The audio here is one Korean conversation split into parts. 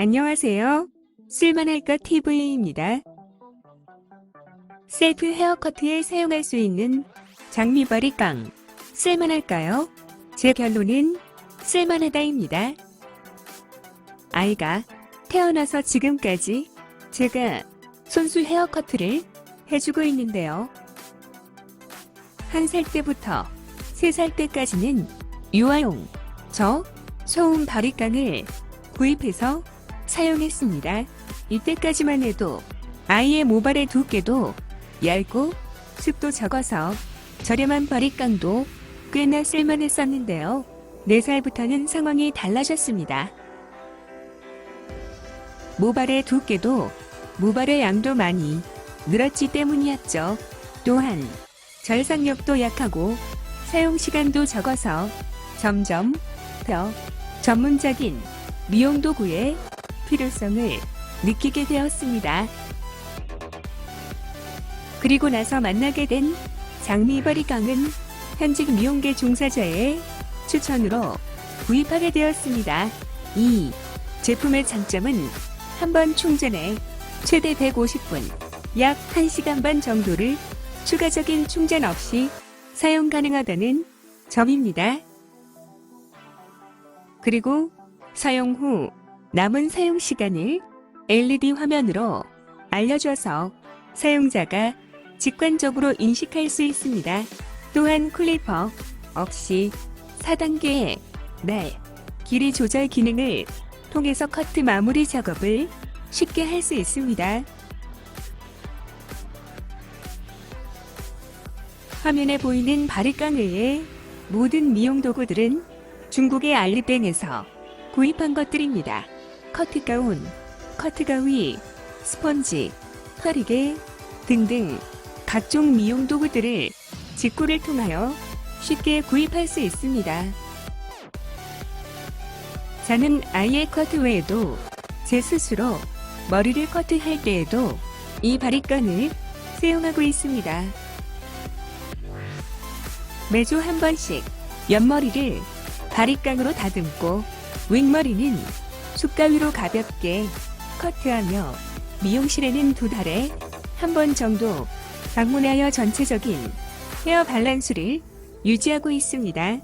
안녕하세요. 쓸만할까 TV입니다. 셀프 헤어커트에 사용할 수 있는 장미바리 깡. 쓸만할까요? 제 결론은 쓸만하다입니다. 아이가 태어나서 지금까지 제가 손수 헤어커트를 해주고 있는데요. 한 살 때부터 세 살 때까지는 유아용, 저, 소음 바리깡을 구입해서 사용했습니다. 이때까지만 해도 아이의 모발의 두께도 얇고 습도 적어서 저렴한 바리깡도 꽤나 쓸만했었는데요. 4살부터는 상황이 달라졌습니다. 모발의 두께도 모발의 양도 많이 늘었기 때문이었죠. 또한 절삭력도 약하고 사용 시간도 적어서 점점 더 전문적인 미용 도구의 필요성을 느끼게 되었습니다. 그리고 나서 만나게 된 장미바리깡은 현직 미용계 종사자의 추천으로 구입하게 되었습니다. 이 제품의 장점은 한 번 충전에 최대 150분, 약 1시간 반 정도를 추가적인 충전 없이 사용 가능하다는 점입니다. 그리고 사용 후 남은 사용 시간을 LED 화면으로 알려줘서 사용자가 직관적으로 인식할 수 있습니다. 또한 클리퍼 없이 4단계의 날 길이 조절 기능을 통해서 커트 마무리 작업을 쉽게 할 수 있습니다. 화면에 보이는 바리깡 외의 모든 미용 도구들은 중국의 알리뱅에서 구입한 것들입니다. 커트 가운, 커트 가위, 스펀지, 털이개 등등 각종 미용 도구들을 직구를 통하여 쉽게 구입할 수 있습니다. 저는 아이의 커트 외에도 제 스스로 머리를 커트할 때에도 이 바리깡을 사용하고 있습니다. 매주 한 번씩 옆머리를 바리깡으로 다듬고 윗머리는 숟가위로 가볍게 커트하며 미용실에는 두 달에 한 번 정도 방문하여 전체적인 헤어 밸런스를 유지하고 있습니다.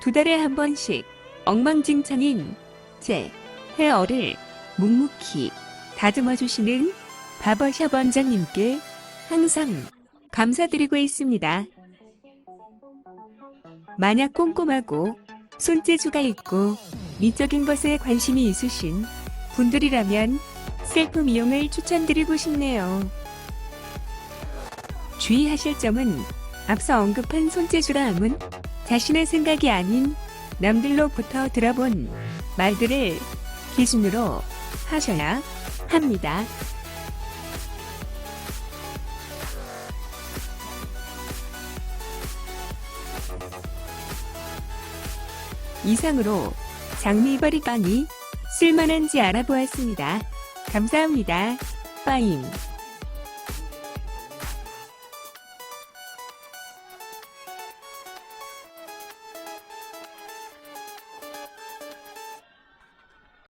두 달에 한 번씩 엉망진창인 제 헤어를 묵묵히 다듬어 주시는 바버샵 원장님께 항상 감사드리고 있습니다. 만약 꼼꼼하고 손재주가 있고 미적인 것에 관심이 있으신 분들이라면 셀프 미용을 추천드리고 싶네요. 주의하실 점은 앞서 언급한 손재주라 함은 자신의 생각이 아닌 남들로부터 들어본 말들을 기준으로 하셔야 합니다. 이상으로 장미바리 빵이 쓸만한지 알아보았습니다. 감사합니다. 빠임.